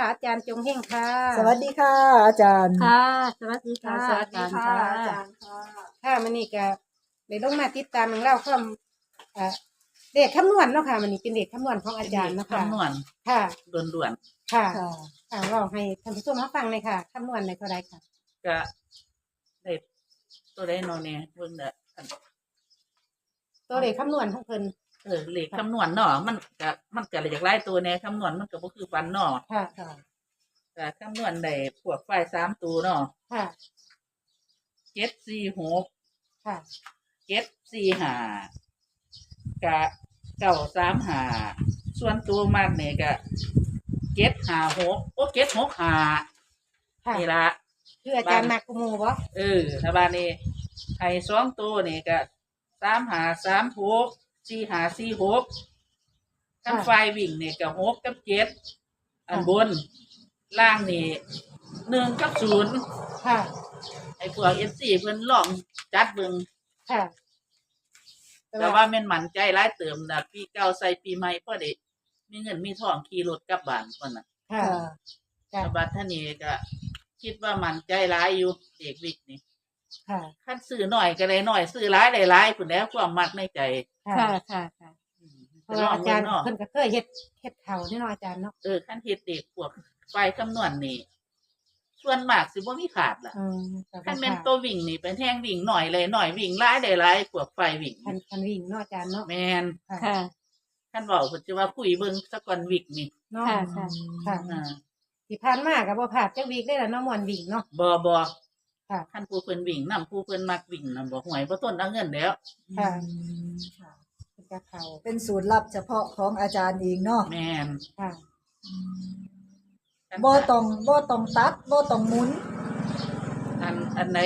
ค่ะ อาจารย์จงเฮงค่ะ สวัสดีค่ะ อาจารย์ ค่ะ สวัสดีค่ะสวัสดีค่ะอาจารย์ค่ะมันนี่ก็ได้ลงมาติดตามของเราคำเอ่อเด็กคำนวณเนาะค่ะมันนี่เป็นเด็กคำนวณของอาจารย์เนาะค่ะคำนวณค่ะด่วนค่ะค่ะค่ะเราให้ท่านผู้ชมมาฟังเลยค่ะคำนวณในเท่าไรค่ะๆก็ได้ตัวได้นอนเนี่ยเบิ่งเด้ออันตัวเลขคำนวณของเพิ่น เออเลขคำนวณเนาะมันก็มันก็เลยจากไล่ตัวแน่คำนวณมันก็บ่คือฟันเนาะค่ะค่ะแต่คำนวณได้พวกไฟสามตัวเนาะค่ะเจ็ดสี่หกค่ะเจ็ดสี่ห้ากะเก้าสามห้าส่วนตัวมากเนี่ยก็เจ็ดห้าหกโอ้เจ็ดหกห้าค่ะนี่ละคืออาจารย์มากกุโมบ่เออถ้าบ้านนี้ไอ้สองตัวนี่ก็สามหาสามหก สี่หาสี่หกทั้งไฟวิ่งนี่ก็หกกับเจ็ดอันบน ล่างนี่หนึ่งกับศูนย์ค่ะ ไอ้พวกเอฟซีเพิ่นลองจัดเบิ่งค่ะแต่ว่าแม่นมั่นใจร้ายเติมนะปีเก่าใส่ปีใหม่พอดีมีเงินมีทองขี่รถกลับบ้านคนน่ะค่ะค่ะค่ะแต่บัดท่านี้ก็คิดว่ามั่นใจร้ายอยู่เด็กวิกนี่ ค่ะคันซื้อหน่อยก็ได้หน่อยซื้อร้ายได้ร้ายพุ่นแล้วความมักในใจค่ะค่ะค่ะค่ะอืมเพราะว่าอาจารย์เนาะเพิ่นก็เคยเฮ็ดเฮ็ดเขานี่เนาะอาจารย์เนาะเออขั้นเฮ็ดเด็กพวกไฟคำนวณนี่ส่วนมากสิบ่มีขาดล่ะอืมก็ขั้นค่ะแม่นตัววิ่งนี่เป็นแท่งวิ่งหน่อยเลยหน่อยวิ่งร้ายได้ร้ายพวกไฟวิ่งคันคันวิ่งเนาะอาจารย์เนาะแม่นค่ะค่ะขั้นเว้าเพิ่นสิว่าคุยเบิ่งสักก่อนวิ่งนี่เนาะค่ะค่ะค่ะอ่าที่ผ่านมาก็บ่พลาดจักวีกได้ล่ะเนาะม่วนวิ่งเนาะบ่บ่ ค่ะขั้นผู้เพิ่นวิ่งนํผู้เพิ่นมักวิ่งนำบ่ห่วยบ่ต้นเอาเงินแล้วค่ะค่ะเป็นกระเขาเป็นสูตรลับเฉพาะของอาจารย์เองเนาะแม่นค่ะคันบ่ต้องบ่ต้องตัดบ่ต้องหมุนอันอันไหน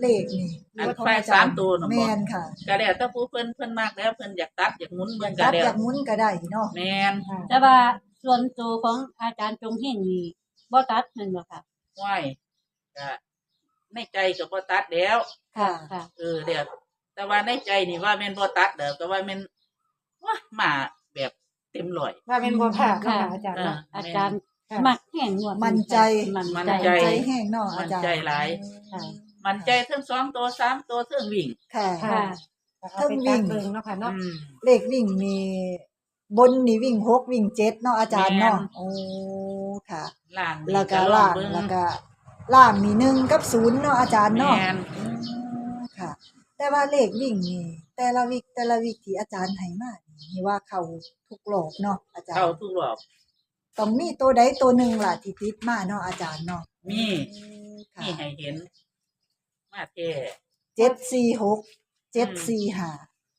เลขนี่อันของไฟจรย์สามตัวน่ะบ่ แม่นค่ะก็แล้วแต่ผู้เพิ่นเพิ่นมักแล้วเพิ่นอยากตัดอยากหมุนอเบิ่ยางกก็ตัดแล้วอยากหมุนก็ได้เนาะแม่นค่ะ แต่ว่าส่วนตัวของอาจารย์จงเฮงนี่บ่ตัดแม่นบ่ค่ะห้วยก็ ในใจก็บ่ตัดแล้ว ค่ะ ค่ะ เออเดี๋ยวแต่ว่าในใจนี่ว่าแม่นบ่ตัดเด้อก็ว่าแม่นว้ามาแบบเต็มร้อย ว่าเป็นบ่พลาดเนาะค่ะค่ะอาจารย์เนาะ อาจารย์ค่ะ มักแห่งงวดมั่นใจ มั่นมั่นใจ ใจ ใจแห้งเนาะอาจารย์มั่นใจหลาย ค่ะ มันใจทั้งสองตัวสามตัวเทั้งวิ่งค่ะค่ะ ค่ะ เอาไปตัดเบิ่งเนาะค่ะเนาะ อืม เลขวิ่งนี่บนนี่วิ่งหกวิ่งเจ็ดเนาะอาจารย์เนาะแม่น โอ้ค่ะ ล่างนี่แล้วก็ลอล่างเบิ่งแล้วก็ ล่างมีหนึ่งกับศูนย์เนาะอาจารย์เนาะแม่นค่ะ แต่ว่าเลขวิ่งนี่แต่ละวิกแต่ละวิกที่อาจารย์ให้มานี่นี่ว่าเขาทุกรอบเนาะอาจารย์เข้าทุกรอบต้องมีตัวใดตัวหนึ่งล่ะที่ติดมาเนาะอาจารย์เนาะมีค่ะนี่ให้เห็น มาแท้เจ็ดสี่หกเจ็ดสี่ห้า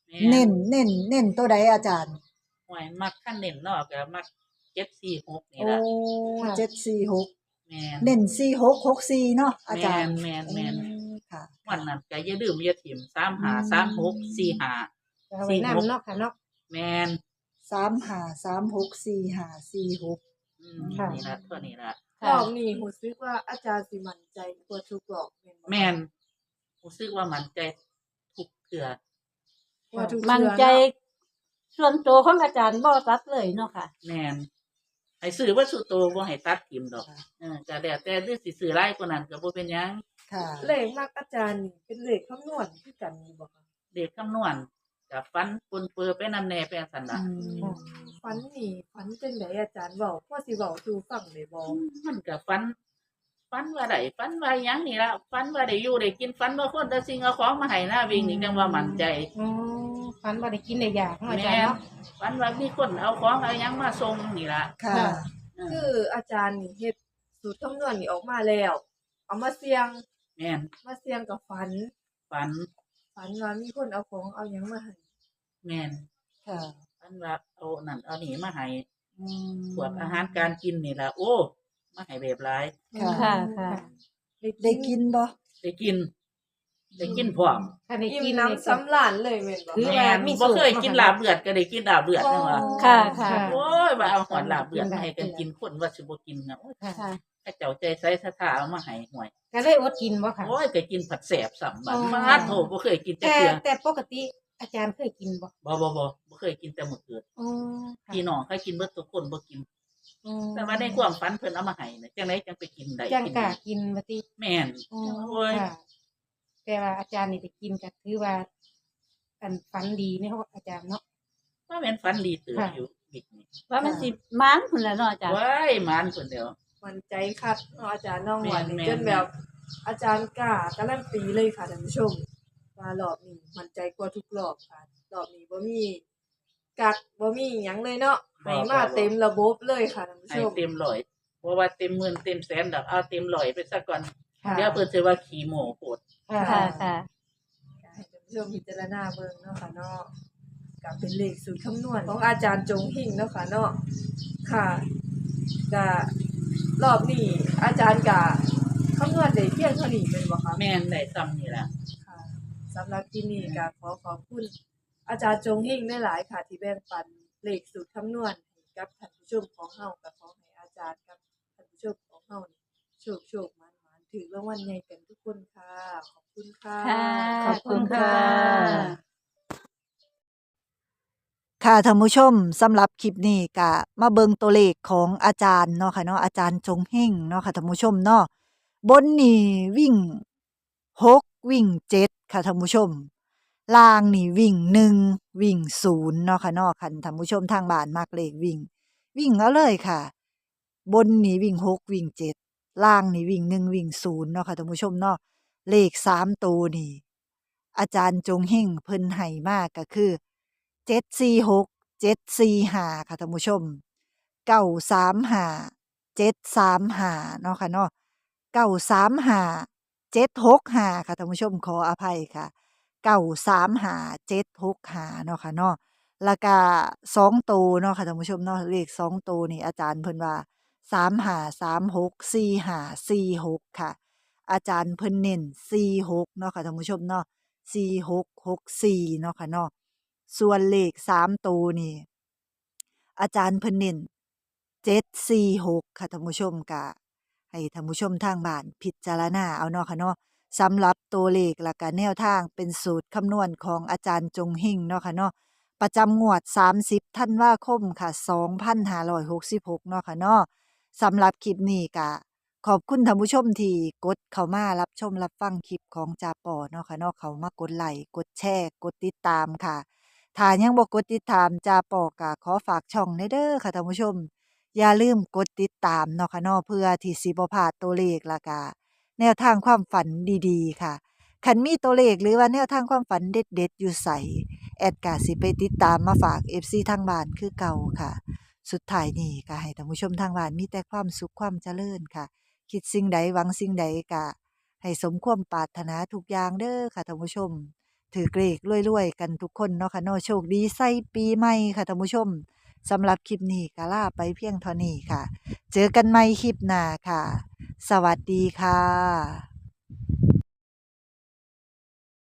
แม่เน้นเน้นเน้นตัวใดอาจารย์ห่วยมักขั้นเน้นเนาะก็มัก746นี่โอ้ล่ะ เจ็ดสี่หก แม่น เน้นสี่หกหกสี่เนาะอาจารย์แม่นแม่นแม่น อืมค่ะวันนั้นก็อย่าลืมอย่าถิ่ม35 36 45เอาไว้นำเนาะค่ะเนาะ แม่นสามห้าสามหกสี่ห้าสี่หก อืมค่ะ นี่ละตัวนี้ละรอบนี้รู้สึกว่าอาจารย์สิมั่นใจกว่าทุกรอบแม่นบ่แม่นรู้สึกว่ามันใจทุกเถื่อว่าทุกมั่นเทื่อใจเนาะส่วนตัวของอาจารย์บ่ตัดเลยเนาะค่ะ แม่น ให้ซื้อว่าสุดโตวบ่ให้ตัดทิมดอกเออก็แล้วแต่หรือสิซื้อหลายกว่านั้นก็บ่เป็นหยังค่ะ เลขมากอาจารย์นี่เป็นเลขคำนวณคือกันนี่บ่คะเด็กคำนวณกับฟันปนเปื้อไปนำแน่ไปสั่นล่ะอืมฝันนี่ฝันจังไดอาจารย์เว้าพอสิเว้าสู่ฟังได้บ่มันก็ฟันฟันว่าได้ฟันว่าหยังนี่ละฟันว่าได้อยู่ได้กินฟันว่าคนแต่สิ่งเอาของมาให้หน้าวิ่งนี่จังว่ามั่นใจ อ๋อ ฝันบ่ได้กินได้ยากเนาะอาจารแม่ย์นเนาะฟันว่ามีคนเอาของเอาหยังมาส่งนี่ล่ะ ค่ะเออคืออาจารย์นี่เฮ็ดสูตรคำนวณนี่ออกมาแล้ว เอามาเสี่ยงแม่นมาเสี่ยงกับฝันฟันฝันว่ามีคนเอาของเอาหยังมาให้แม่นค่ะฟันว่าเอานั่นเอานี่มาให้อืม พวกอาหารการกินนี่ล่ะโอ้มาให้แบบหลาย ค่ะ ค่ะค่ะได้กินบ่ได้กิน ได้กินพร้อมถ้าได้อิ่มกินน้ำสำราญเลยแม่นบ่คือแม่ว่านมีบ่สูตร เคยกินลาบเลือดก็ได้กินลาบเลือดจังว่าค่ะ ค่ะค่ะโอ้ยว่าเอาหอนลาบเลือดมาให้กันกินคนว่าสิบ่กินนะโอ้ยค่ะค่ะถ้าเจ้าใจใส่ศรัทธาเอามาให้ห่วย ก็เลยอดกินบ่ค่ะ โอ้ยก็กินผัดแสบสัมบันอ๋อ มาโถบ่เคยกินแต่แต่เทื่อแต่ปกติอาจารย์เคยกินบ่บ่บ่บ่บ่เคยกินแต่มื้อเกิดอ๋อค่ะพี่น้องเคยกินเบิดทุกคนบ่กิน อืมแต่ว่าในความฝันเพิ่นเอามาให้น่ะจังไดจังไปกินได้จังกินกล้าได้กินบ่ติแม่นอืมโอ้ยค่ะ แต่ว่าอาจารย์นี่ได้กินก็ถือว่า อันฝันดีในของอาจารย์เนาะ ว่าแม่นฝันดีตื่นค่ะ อยู่บิ๊กนี่ว่ามันสิมานพุ่นแหล้วเนาะอาจารย์ว้ายหมานคนเดียว มันใจคัดเนาะอาจารย์น้องหวานนี่แม่นจนแบบ อาจารย์กล้าการันตีเลยค่ะท่านผู้ชมว่ารอบนี้มันใจกว่าทุกรอบค่ะ รอบนี้บ่มีกักบ่มีหยังเลยเนาะให้มาเต็มระบบเลยค่ะท่านผู้ให้ชม เต็มร้อยเพราะว่าเต็มหมื่นเต็มแสนดอกเอาเต็มร้อยไปซะก่อนค่ะ เดี๋ยวเพิ่นสิว่าขี้โม้โพด ค่ะค่ะค่ะ ให้ท่านผู้ชมพิจารณาเบิ่งเนาะค่ะเนาะกับเป็นเลขสูตรคำนวณของอาจารย์จงหิ่งเนาะค่ะเนาะค่ะก็รอบนี้อาจารย์ก็คำนวณได้เพียงเท่านี้เป็นบ่คะแม่นได้ซ้ำนี่ล่ะ ค่ะสำหรับที่นี่ก็ขอขอบคุณอาจารย์จงหิ่งได้หลายค่ะที่แบ่งปันเลขสูตรคำนวณให้กับท่านผู้ชมของเฮากับขอให้อาจารย์กับท่านผู้ชมของเฮานี่โชคโชคมันมัน ถือรางวัลใหญ่กันทุกคนค่ะ ขอบคุณค่ะค่ะ ขอบคุณค่ะ ค่ะท่านผู้ชมสำหรับคลิปนี้ก็มาเบิงตัวเลขของอาจารย์เนาะค่ะเนาะอาจารย์จงเฮงเนาะค่ะท่านผู้ชมเนาะบนนี่วิ่งหกวิ่งเจ็ดค่ะท่านผู้ชมล่างนี่วิ่งหนึ่งวิ่งศูนย์เนาะค่ะเนาะคันท่านผู้ชมทางบ้านมากเลขวิ่ง วิ่งเอาเลยค่ะ บนนี่วิ่งหกวิ่งเจ็ด ล่างนี่วิ่งหนึ่งวิ่งศูนย์เนาะค่ะท่านผู้ชมเนาะเลขสามตัวนี่อาจารย์จงเฮงเพิ่นให้มากก็คือเจ็ดสี่หกเจ็ดสี่ห้าค่ะท่านผู้ชมเก้าสามห้าเจ็ดสามห้าเนาะค่ะเนาะเก้าสามห้าเจ็ดหกห้าค่ะท่านผู้ชมขออภัยค่ะเก้าสามห้าเจ็ดหกห้าเนาะค่ะเนาะแล้วก็สองตัวเนาะค่ะท่านผู้ชมเนาะเลขสองตัวนี่อาจารย์เพิ่นว่า สามหาสามหกสี่หาสี่หกค่ะ อาจารย์เพิ่นเน้นสี่หกเนาะค่ะท่านผู้ชมเนาะสี่หกหกสี่เนาะค่ะเนาะส่วนเลขสามตัวนี่ อาจารย์เพิ่นเน้นเจ็ดสี่หกค่ะท่านผู้ชมกะให้ท่านผู้ชมทางบ้านพิจารณาเอาเนาะค่ะเนาะสำหรับตัวเลขและก็แนวทางเป็นสูตรคำนวณของอาจารย์จงหิ่งเนาะค่ะเนาะประจำงวด 30ธันว่าคมค่ะ 2566 เนาะค่ะเนาะ สำหรับคลิปนี้กะขอบคุณท่านผู้ชมที่กดเข้ามารับชมรับฟังคลิปของจาปอเนาะค่ะเนาะเขามากดไลค์กดแชร์กดติดตามค่ะถ้ายังบ่กดติดตามจาปอกะขอฝากช่องในเด้อค่ะท่านผู้ชม อย่าลืมกดติดตามเนาะค่ะเนาะเพื่อที่สิบ่พลาดตัวเลขละกะแนวทางความฝันดีๆ ค่ะคันมีตัวเลขหรือว่าแนวทางความฝันเด็ดๆอยู่ใสแอดกาสิไปติดตามมาฝาก FC ทางบ้านคือเก่าค่ะ สุดท้ายนี่ก็ให้ท่านผู้ชมทางบ้านมีแต่ความสุขความเจริญค่ะ คิดสิ่งใดหวังสิ่งใดกะให้สมความปรารถนาทุกอย่างเด้อค่ะท่านผู้ชม ถือเกรกรวยๆกันทุกคนเนาะค่ะเนาะโชคดีใส่ปีใหม่ค่ะท่านผู้ชมสำหรับคลิปนี้ก็ลาไปเพียงเท่านี้ค่ะ เจอกันใหม่คลิปหน้าค่ะ สวัสดีค่ะ